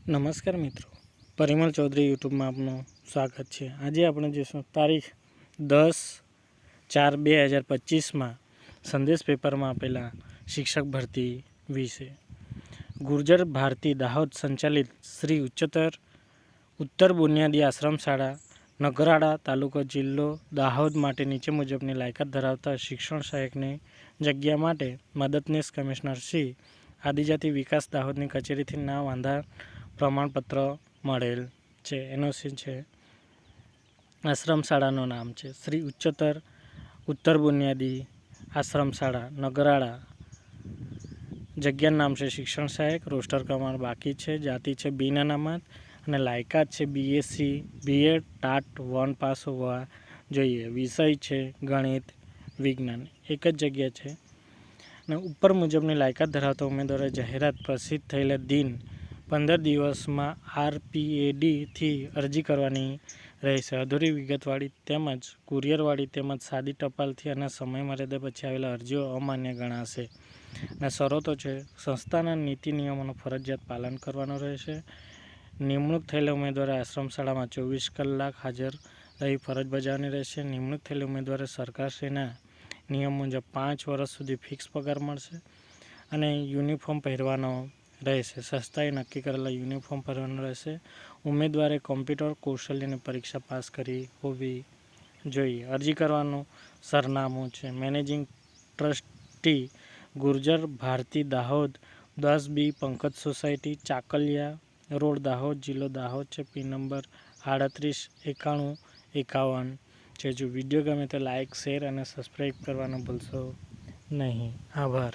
નમસ્કાર મિત્રો. પરિમલ ચૌધરી યુટ્યુબમાં આપનું સ્વાગત છે. આજે આપણે જોઈશું તારીખ દસ ચાર બે હજાર પચીસમાં સંદેશ પેપરમાં આપેલા શિક્ષક ભરતી વિશે. ગુર્જર ભારતી દાહોદ સંચાલિત શ્રી ઉચ્ચતર ઉત્તર બુનિયાદી આશ્રમ શાળા નગરાળા તાલુકો જિલ્લો દાહોદ માટે નીચે મુજબની લાયકાત ધરાવતા શિક્ષણ સહાયકની જગ્યા માટે મદદનીશ કમિશનર શ્રી આદિજાતિ વિકાસ દાહોદની કચેરીથી ના વાંધા પ્રમાણપત્ર મળેલ છે. એનઓસી છે. આશ્રમ શાળાનું નામ છે. શ્રી ઉચ્ચતર ઉત્તર બુનિયાદી આશ્રમ શાળા, નગરાળા. જગ્યાનું નામ છે શિક્ષણ સહાયક, રોસ્ટર પ્રમાણ બાકી છે. જાતિ છે બિન અનામત અને લાયકાત છે BSc BEd TAT one pass હોવા જોઈએ. વિષય છે ગણિત, વિજ્ઞાન. એક જ જગ્યા છે. અને ઉપર મુજબની લાયકાત ધરાવતા ઉમેદવારે જાહેરાત પ્રસિદ્ધ થયેલા દિન પંદર દિવસમાં આરપીએડીથી અરજી કરવાની રહેશે. અધૂરી વિગતવાળી તેમજ કુરિયરવાળી તેમજ સાદી ટપાલથી અને સમયમર્યાદા પછી આવેલા અરજીઓ અમાન્ય ગણાશે. અને શરતો છે, સંસ્થાના નીતિ નિયમોનું ફરજિયાત પાલન કરવાનું રહેશે. નિમણૂક થયેલા ઉમેદવારે આશ્રમ શાળામાં ચોવીસ કલાક હાજર રહી ફરજ બજાવવાની રહેશે. નિમણૂક થયેલા ઉમેદવારે સરકારશ્રીના નિયમ મુજબ પાંચ વર્ષ સુધી ફિક્સ પગાર મળશે અને યુનિફોર્મ પહેરવાનો રહેશે. સંસ્થાએ નક્કી કરેલા યુનિફોર્મ ભરવાનો રહેશે. ઉમેદવારે કોમ્પ્યુટર કૌશલ્યની પરીક્ષા પાસ કરી હોવી જોઈએ. અરજી કરવાનું સરનામું છે. મેનેજિંગ ટ્રસ્ટી ગુર્જર ભારતી દાહોદ, દસ B Pankaj society, Chakaliya road Dahod, જિલ્લો દાહોદ છે. પી નંબર આડત્રીસ એકાણું એકાવન છે. જો વીડિયો ગમે તો લાઇક શેર અને સબસ્ક્રાઈબ કરવાનું ભૂલશો નહીં. આભાર.